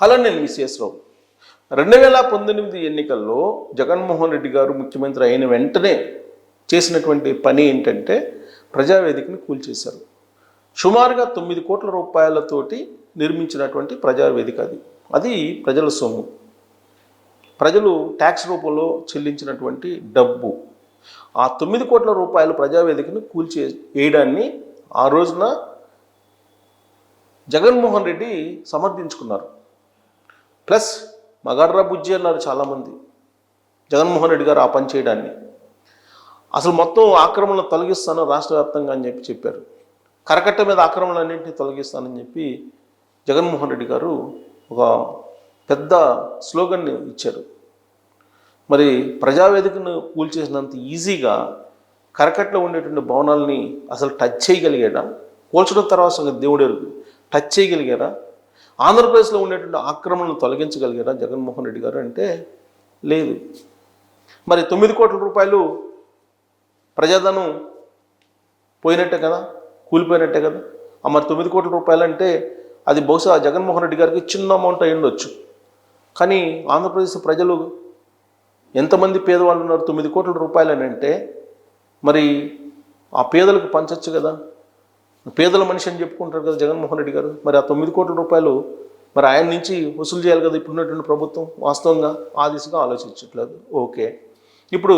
Hello నేను VCS రావు. రెండు వేల పంతొమ్మిది ఎన్నికల్లో జగన్మోహన్ రెడ్డి గారు ముఖ్యమంత్రి అయిన వెంటనే చేసినటువంటి పని ఏంటంటే ప్రజావేదికని కూల్చేశారు. సుమారుగా తొమ్మిది కోట్ల రూపాయలతోటి నిర్మించినటువంటి ప్రజావేదిక అది. అది ప్రజల సొమ్ము. ప్రజలు ట్యాక్స్ రూపంలో చెల్లించినటువంటి డబ్బు. ఆ తొమ్మిది కోట్ల రూపాయల ప్రజావేదికను కూల్చే వేయడాన్ని ఆ రోజున జగన్మోహన్ రెడ్డి సమర్థించుకున్నారు. ప్లస్ మగాడ్రా బుజ్జి అన్నారు చాలామంది. జగన్మోహన్ రెడ్డి గారు ఆ పని చేయడాన్ని. అసలు మొత్తం ఆక్రమణ తొలగిస్తాను రాష్ట్ర వ్యాప్తంగా అని చెప్పి చెప్పారు. కరకట్ట మీద ఆక్రమణలన్నింటినీ తొలగిస్తానని చెప్పి జగన్మోహన్ రెడ్డి గారు ఒక పెద్ద స్లోగన్ని ఇచ్చారు. మరి ప్రజావేదికను కూల్చేసినంత ఈజీగా కరకట్లో ఉండేటువంటి భవనాల్ని అసలు టచ్ చేయగలిగాడా? కూల్చడం తర్వాత దేవుడు టచ్ చేయగలిగారా? ఆంధ్రప్రదేశ్లో ఉండేటువంటి ఆక్రమణను తొలగించగలిగారా జగన్మోహన్ రెడ్డి గారు అంటే లేదు. మరి తొమ్మిది కోట్ల రూపాయలు ప్రజాధనం పోయినట్టే కదా? కూలిపోయినట్టే కదా? ఆ మరి తొమ్మిది కోట్ల రూపాయలు అంటే అది బహుశా జగన్మోహన్ రెడ్డి గారికి చిన్న అమౌంట్ అయి ఉండొచ్చు. కానీ ఆంధ్రప్రదేశ్ ప్రజలు ఎంతమంది పేదవాళ్ళు ఉన్నారు తొమ్మిది కోట్ల రూపాయలు అని అంటే మరి ఆ పేదలకు పంచచ్చు కదా? పేదల మనిషి అని చెప్పుకుంటారు కదా జగన్మోహన్ రెడ్డి గారు. మరి ఆ తొమ్మిది కోట్ల రూపాయలు మరి ఆయన నుంచి వసూలు చేయాలి కదా ఇప్పుడున్నటువంటి ప్రభుత్వం? వాస్తవంగా ఆ దిశగా ఆలోచించట్లేదు. ఓకే. ఇప్పుడు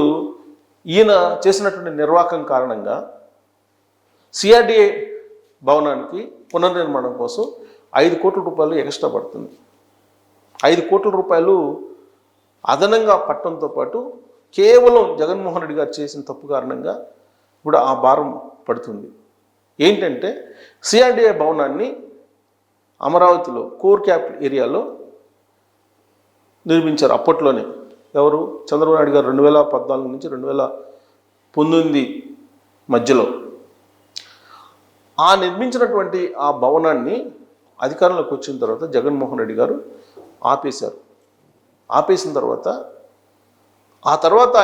ఈయన చేసినటువంటి నిర్వాహకం కారణంగా సిఆర్డిఏ భవనానికి పునర్నిర్మాణం కోసం ఐదు కోట్ల రూపాయలు ఎక్స్ట్రా పడుతుంది. ఐదు కోట్ల రూపాయలు అదనంగా పట్టడంతో పాటు కేవలం జగన్మోహన్ రెడ్డి గారు చేసిన తప్పు కారణంగా కూడా ఆ భారం పడుతుంది. ఏంటంటే సిఆర్డిఏ భవనాన్ని అమరావతిలో కోర్ క్యాపిటల్ ఏరియాలో నిర్మించారు. అప్పట్లోనే ఎవరు? చంద్రబాబు నాయుడు గారు రెండు వేల పద్నాలుగు నుంచి రెండు వేల పంతొమ్మిది మధ్యలో. ఆ నిర్మించినటువంటి ఆ భవనాన్ని అధికారంలోకి వచ్చిన తర్వాత జగన్మోహన్ రెడ్డి గారు ఆపేశారు. ఆపేసిన తర్వాత ఆ తర్వాత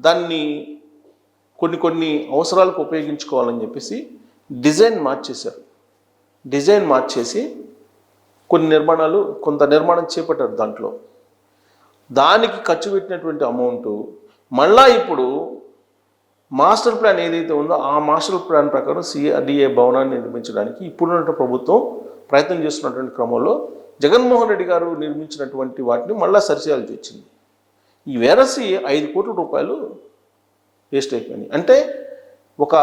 దాన్ని కొన్ని కొన్ని అవసరాలకు ఉపయోగించుకోవాలని చెప్పేసి డిజైన్ మార్చేశారు. డిజైన్ మార్చేసి కొన్ని నిర్మాణాలు కొంత నిర్మాణం చేపట్టారు దాంట్లో. దానికి ఖర్చు పెట్టినటువంటి అమౌంట్ మళ్ళా ఇప్పుడు మాస్టర్ ప్లాన్ ఏదైతే ఉందో ఆ మాస్టర్ ప్లాన్ ప్రకారం సిఆర్డిఏ భవనాన్ని నిర్మించడానికి ఇప్పుడున్న ప్రభుత్వం ప్రయత్నం చేస్తున్నటువంటి క్రమంలో జగన్మోహన్ రెడ్డి గారు నిర్మించినటువంటి వాటిని మళ్ళా సరిచేయాల్సి వచ్చింది. ఈ వేరసి ఐదు కోట్ల రూపాయలు వేస్ట్ అయిపోయినాయి అంటే ఒక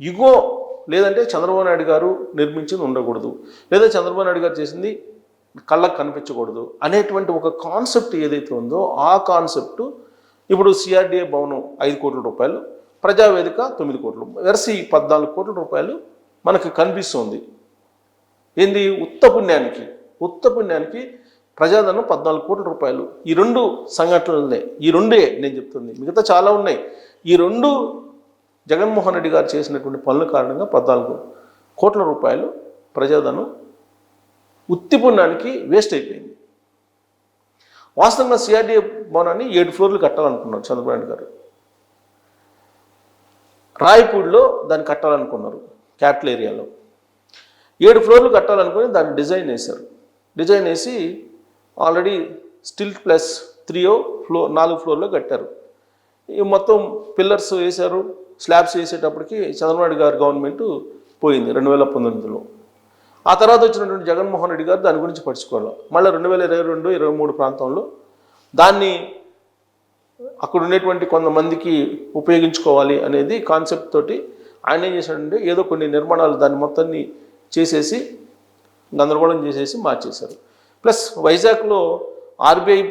యుగో లేదంటే చంద్రబాబు నాయుడు గారు నిర్మించింది ఉండకూడదు. లేదా చంద్రబాబు నాయుడు గారు చేసింది కళ్ళకు కనిపించకూడదు అనేటువంటి ఒక కాన్సెప్ట్ ఏదైతే ఉందో ఆ కాన్సెప్ట్ ఇప్పుడు సిఆర్డిఏ భవనం ఐదు కోట్ల రూపాయలు ప్రజావేదిక తొమ్మిది కోట్లు వెరసి పద్నాలుగు కోట్ల రూపాయలు మనకు కనిపిస్తుంది. ఏంది? ఉత్త పుణ్యానికి ఉత్త పుణ్యానికి ప్రజాధనం పద్నాలుగు కోట్ల రూపాయలు. ఈ రెండు సంఘటనలనే ఈ రెండే నేను చెప్తుంది. మిగతా చాలా ఉన్నాయి. ఈ రెండు జగన్మోహన్ రెడ్డి గారు చేసినటువంటి పనుల కారణంగా పద్నాలుగు కోట్ల రూపాయలు ప్రజాధనం ఉత్తిపుణ్యానికి వేస్ట్ అయిపోయింది. వాస్తవంగా సిఆర్డీఏ భవనాన్ని ఏడు ఫ్లోర్లు కట్టాలనుకున్నారు చంద్రబాబు గారు. రాయపూడిలో దాన్ని కట్టాలనుకున్నారు క్యాపిటల్ ఏరియాలో. ఏడు ఫ్లోర్లు కట్టాలనుకుని దాన్ని డిజైన్ వేశారు. డిజైన్ వేసి ఆల్రెడీ స్టిల్ ప్లస్ త్రీయో ఫ్లోర్ నాలుగు ఫ్లోర్లో కట్టారు. మొత్తం పిల్లర్స్ వేశారు స్లాబ్స్ వేసేటప్పటికి చంద్రబాబు గారి గవర్నమెంట్ పోయింది రెండు వేల పంతొమ్మిదిలో. ఆ తర్వాత వచ్చినటువంటి జగన్మోహన్ రెడ్డి గారు దాని గురించి పడుచుకోవాలి మళ్ళీ రెండు వేల ఇరవై రెండు ఇరవై మూడు ప్రాంతంలో దాన్ని అక్కడ ఉండేటువంటి కొంతమందికి ఉపయోగించుకోవాలి అనేది కాన్సెప్ట్ తోటి ఆయన ఏం చేశాడంటే ఏదో కొన్ని నిర్మాణాలు దాన్ని మొత్తాన్ని చేసేసి గందరగోళం చేసేసి మార్చేశారు. ప్లస్ వైజాగ్లో ఆర్బీఐ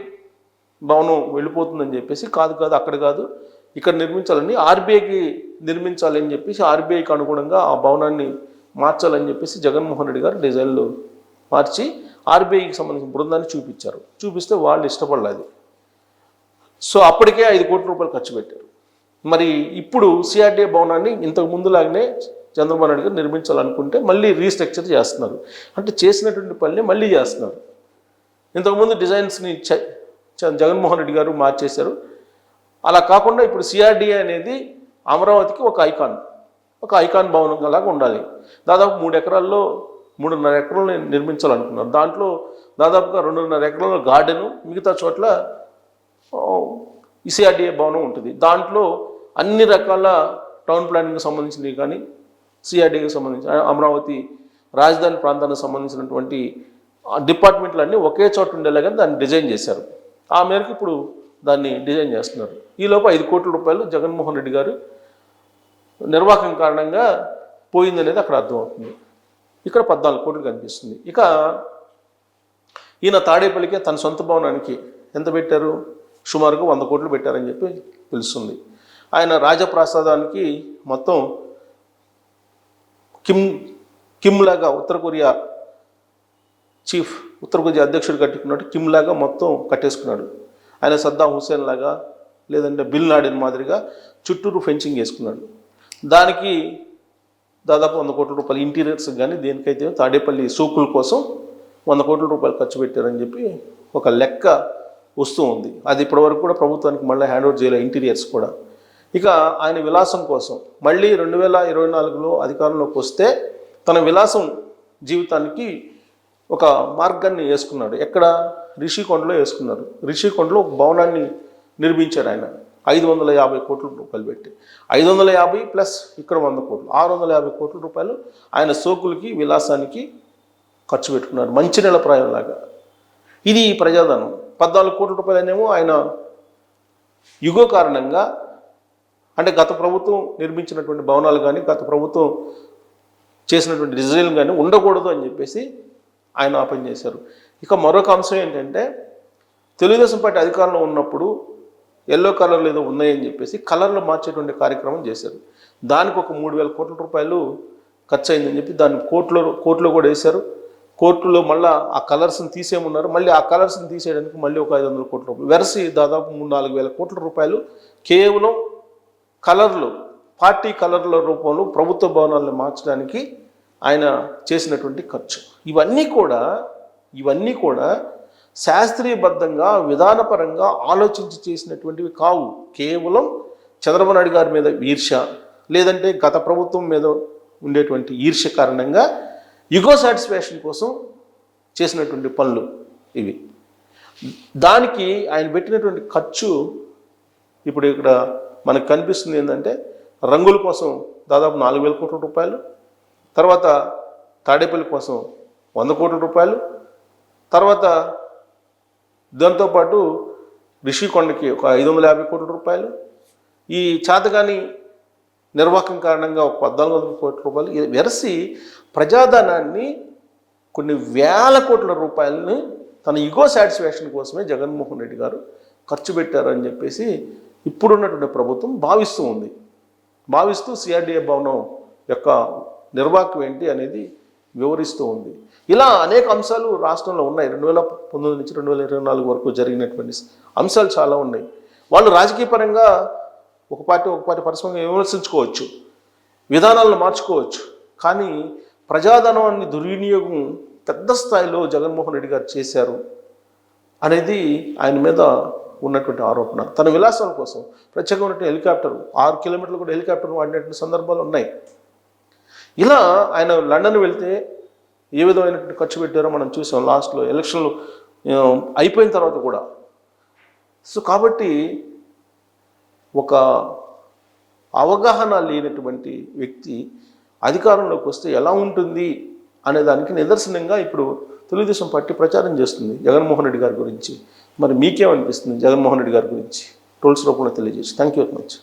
భవనం వెళ్ళిపోతుందని చెప్పేసి కాదు కాదు అక్కడ కాదు ఇక్కడ నిర్మించాలని ఆర్బీఐకి నిర్మించాలి అని చెప్పేసి ఆర్బీఐకి అనుగుణంగా ఆ భవనాన్ని మార్చాలని చెప్పేసి జగన్మోహన్ రెడ్డి గారు డిజైన్లు మార్చి ఆర్బీఐకి సంబంధించిన బృందాన్ని చూపించారు. చూపిస్తే వాళ్ళు ఇష్టపడలేదు. సో అప్పటికే ఐదు కోట్ల రూపాయలు ఖర్చు పెట్టారు. మరి ఇప్పుడు సిఆర్డీఏ భవనాన్ని ఇంతకు ముందులాగానే చంద్రబాబు నాయుడు గారు నిర్మించాలనుకుంటే మళ్ళీ రీస్ట్రక్చర్ చేస్తున్నారు. అంటే చేసినటువంటి పనిని మళ్ళీ చేస్తున్నారు. ఇంతకుముందు డిజైన్స్ని జగన్మోహన్ రెడ్డి గారు మార్చేశారు. అలా కాకుండా ఇప్పుడు సిఆర్డీఏ అనేది అమరావతికి ఒక ఐకాన్ ఒక ఐకాన్ భవనం లాగా ఉండాలి. దాదాపు మూడు ఎకరాల్లో మూడున్నర ఎకరాలు నిర్మించాలనుకున్నారు. దాంట్లో దాదాపుగా రెండున్నర ఎకరాల గార్డెను మిగతా చోట్ల ఈసీఆర్డీఏ భవనం ఉంటుంది. దాంట్లో అన్ని రకాల టౌన్ ప్లానింగ్కి సంబంధించినవి కానీ సిఆర్డీకి సంబంధించిన అమరావతి రాజధాని ప్రాంతానికి సంబంధించినటువంటి డిపార్ట్మెంట్లు డిపార్ట్మెంట్లన్నీ ఒకే చోట ఉండేలాగా దాన్ని డిజైన్ చేశారు. ఆ మేరకు ఇప్పుడు దాన్ని డిజైన్ చేస్తున్నారు. ఈలోపు ఐదు కోట్ల రూపాయలు జగన్మోహన్ రెడ్డి గారు నిర్వాహకం కారణంగా పోయిందనేది అక్కడ అర్థమవుతుంది. ఇక్కడ పద్నాలుగు కోట్లు కనిపిస్తుంది. ఇక ఈయన తాడేపల్లికే తన సొంత భవనానికి ఎంత పెట్టారు? సుమారుగా వంద కోట్లు పెట్టారని చెప్పి తెలుస్తుంది. ఆయన రాజప్రాసాదానికి మొత్తం కిమ్ కిమ్ లాగా ఉత్తర కొరియా చీఫ్ ఉత్తర అధ్యక్షుడు కట్టుకున్నట్టు కిమ్ లాగా మొత్తం కట్టేసుకున్నాడు. ఆయన సద్దాం హుసేన్ లాగా లేదంటే బిల్ నాడిన్ మాదిరిగా చుట్టూరు ఫెన్సింగ్ వేసుకున్నాడు దానికి దాదాపు వంద కోట్ల రూపాయలు ఇంటీరియర్స్ కానీ దేనికైతే తాడేపల్లి సూకుల కోసం వంద కోట్ల రూపాయలు ఖర్చు పెట్టారని చెప్పి ఒక లెక్క వస్తూ ఉంది. అది ఇప్పటివరకు కూడా ప్రభుత్వానికి మళ్ళీ హ్యాండ్ ఓవర్ చేయలేదు ఇంటీరియర్స్ కూడా. ఇక ఆయన విలాసం కోసం మళ్ళీ రెండు వేల ఇరవై నాలుగులో అధికారంలోకి వస్తే తన విలాసం జీవితానికి ఒక మార్గాన్ని వేసుకున్నాడు. ఎక్కడ? రిషికొండలో వేసుకున్నారు రిషికొండలో ఒక భవనాన్ని నిర్మించారు ఆయన. ఐదు వందల యాభై కోట్ల రూపాయలు పెట్టి. ఐదు వందల యాభై ప్లస్ ఇక్కడ వంద కోట్లు. ఆరు వందల యాభై కోట్ల రూపాయలు ఆయన సోకులకి విలాసానికి ఖర్చు పెట్టుకున్నారు మంచినీళ్ళ ప్రాయంలాగా. ఇది ప్రజాధనం. పద్నాలుగు కోట్ల రూపాయలనేమో ఆయన యుగో కారణంగా అంటే గత ప్రభుత్వం నిర్మించినటువంటి భవనాలు కానీ గత ప్రభుత్వం చేసినటువంటి డిజైన్ కానీ ఉండకూడదు అని చెప్పేసి ఆయన ఆ పని చేశారు. ఇక మరొక అంశం ఏంటంటే తెలుగుదేశం పార్టీ అధికారంలో ఉన్నప్పుడు ఎల్లో కలర్లు ఏదో ఉన్నాయని చెప్పేసి కలర్లు మార్చేటువంటి కార్యక్రమం చేశారు. దానికి ఒక మూడు వేల కోట్ల రూపాయలు ఖర్చు అయిందని చెప్పి దాన్ని కోర్టులో కోర్టులో కూడా వేశారు. కోర్టులో మళ్ళీ ఆ కలర్స్ని తీసేయమన్నారు. మళ్ళీ ఆ కలర్స్ని తీసేయడానికి మళ్ళీ ఒక ఐదు వందల కోట్ల రూపాయలు. వెరసి దాదాపు మూడు నాలుగు వేల కోట్ల రూపాయలు కేవలం కలర్లు పార్టీ కలర్ల రూపంలో ప్రభుత్వ భవనాలను మార్చడానికి ఆయన చేసినటువంటి ఖర్చు. ఇవన్నీ కూడా ఇవన్నీ కూడా శాస్త్రీయబద్ధంగా విధానపరంగా ఆలోచించి చేసినటువంటివి కావు. కేవలం చంద్రబాబు నాయుడు గారి మీద ఈర్ష్య లేదంటే గత ప్రభుత్వం మీద ఉండేటువంటి ఈర్ష్య కారణంగా యుగో సాటిస్ఫాక్షన్ కోసం చేసినటువంటి పనులు ఇవి. దానికి ఆయన పెట్టినటువంటి ఖర్చు ఇప్పుడు ఇక్కడ మనకు కనిపిస్తుంది ఏంటంటే రంగుల కోసం దాదాపు నాలుగు వేల కోట్ల రూపాయలు తర్వాత తాడేపల్లి కోసం వంద కోట్ల రూపాయలు తర్వాత దాంతోపాటు రిషికొండకి ఒక ఐదు వందల యాభై కోట్ల రూపాయలు. ఈ చాతగాని నిర్వాహకం కారణంగా ఒక పద్నాలుగు వందల కోట్ల రూపాయలు. ఇది వెరసి ప్రజాధనాన్ని కొన్ని వేల కోట్ల రూపాయలని తన ఇగో సాటిస్ఫాక్షన్ కోసమే జగన్మోహన్ రెడ్డి గారు ఖర్చు పెట్టారని చెప్పేసి ఇప్పుడున్నటువంటి ప్రభుత్వం భావిస్తూ ఉంది. భావిస్తూ సిఆర్డిఏ భవనం యొక్క నిర్వాహకం ఏంటి అనేది వివరిస్తూ ఉంది. ఇలా అనేక అంశాలు రాష్ట్రంలో ఉన్నాయి. రెండు వేల పంతొమ్మిది నుంచి రెండు వేల ఇరవై నాలుగు వరకు జరిగినటువంటి అంశాలు చాలా ఉన్నాయి. వాళ్ళు రాజకీయ పరంగా ఒక పార్టీ ఒక పార్టీ పరస్పరంగా విమర్శించుకోవచ్చు విధానాలను మార్చుకోవచ్చు. కానీ ప్రజాధనాన్ని దుర్వినియోగం పెద్ద స్థాయిలో జగన్మోహన్ రెడ్డి గారు చేశారు అనేది ఆయన మీద ఉన్నటువంటి ఆరోపణ. తన విలాసాల కోసం ప్రత్యేకమైనటువంటి హెలికాప్టర్ ఆరు కిలోమీటర్లు కూడా హెలికాప్టర్ వాడినటువంటి సందర్భాలు ఉన్నాయి. ఇలా ఆయన లండన్ వెళ్తే ఏ విధమైనటువంటి ఖర్చు పెట్టారో మనం చూసాం. లాస్ట్లో ఎలక్షన్లు అయిపోయిన తర్వాత కూడా. సో కాబట్టి ఒక అవగాహన లేనటువంటి వ్యక్తి అధికారంలోకి వస్తే ఎలా ఉంటుంది అనే దానికి నిదర్శనంగా ఇప్పుడు తెలుగుదేశం పార్టీ ప్రచారం చేస్తుంది జగన్మోహన్ రెడ్డి గారి గురించి. మరి మీకేమనిపిస్తుంది జగన్మోహన్ రెడ్డి గారి గురించి? టోల్స్ రూపంలో తెలియజేసి. Thank you very much